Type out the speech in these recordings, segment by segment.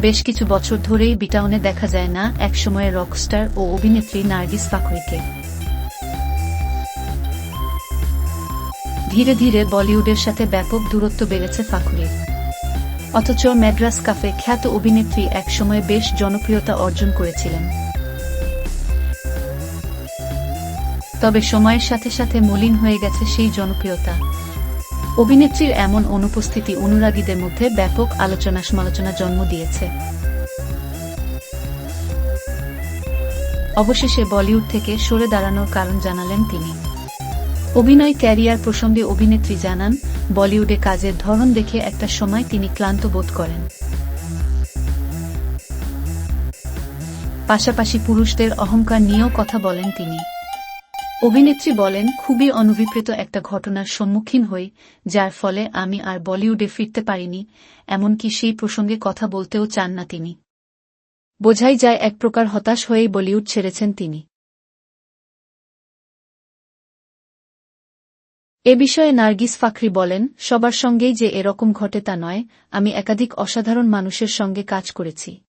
বেশ কিছু বছর ধরেই বিটাউনে দেখা যায় না একসময়ের রকস্টার ও অভিনেত্রী নার্গিস ফাকরিকে। ধীরে ধীরে বলিউডের সাথে ব্যাপক দূরত্ব বেড়েছে ফাকরির অথচ ম্যাড্রাস কাফে খ্যাত অভিনেত্রী একসময় বেশ জনপ্রিয়তা অর্জন করেছিলেন। তবে সময়ের সাথে সাথে মলিন হয়ে গেছে সেই জনপ্রিয়তা। অভিনেত্রীর এমন অনুপস্থিতি অনুরাগীদের মধ্যে ব্যাপক আলোচনা সমালোচনা জন্ম দিয়েছে। অবশেষে বলিউড থেকে সরে দাঁড়ানোর কারণ জানালেন তিনি। অভিনয় ক্যারিয়ার প্রসঙ্গে অভিনেত্রী জানান, বলিউডে কাজের ধরন দেখে একটা সময় তিনি ক্লান্ত বোধ করেন। পাশাপাশি পুরুষদের অহংকার নিয়েও কথা বলেন তিনি। অভিনেত্রী বলেন, খুবই অনভিপ্রেত একটা ঘটনার সম্মুখীন হই, যার ফলে আমি আর বলিউডে ফিরতে পারিনি, এমনকি সেই প্রসঙ্গে কথা বলতেও চান না তিনি। বোঝাই যায় এক প্রকার হতাশ হয়েই বলিউড ছেড়েছেন তিনি। এ বিষয়ে নার্গিস ফাকরি বলেন, সবার সঙ্গেই যে এরকম ঘটে তা নয়, আমি একাধিক অসাধারণ মানুষের সঙ্গে কাজ করেছি।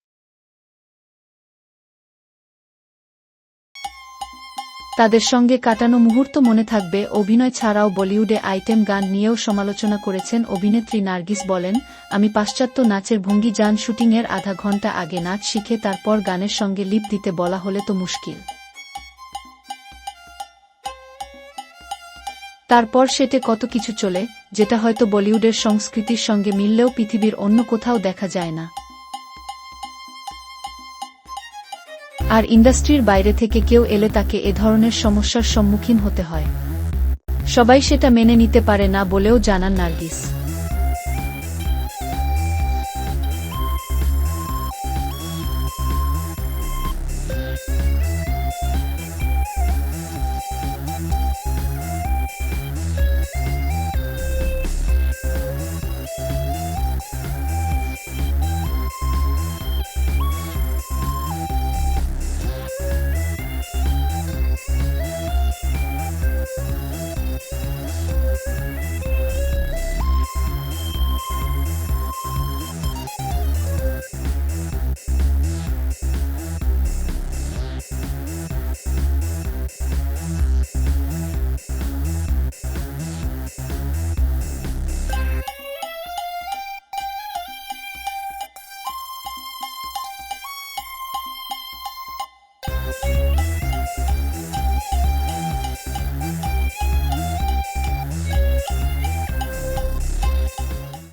তাদের সঙ্গে কাটানো মুহূর্ত মনে থাকবে। অভিনয় ছাড়াও বলিউডে আইটেম গান নিয়েও সমালোচনা করেছেন অভিনেত্রী নার্গিস বলেন, আমি পাশ্চাত্য নাচের ভঙ্গি যান শুটিংয়ের আধা ঘণ্টা আগে নাচ শিখে তারপর গানের সঙ্গে লিপ দিতে বলা হলে তো মুশকিল। তারপর সেটে কত কিছু চলে, যেটা হয়তো বলিউডের সংস্কৃতির সঙ্গে মিললেও পৃথিবীর অন্য কোথাও দেখা যায় না। আর ইন্ডাস্ট্রির বাইরে থেকে কেউ এলে তাকে এ ধরনের সমস্যার সম্মুখীন হতে হয়। সবাই সেটা মেনে নিতে পারে না বলেও জানান নার্গিস।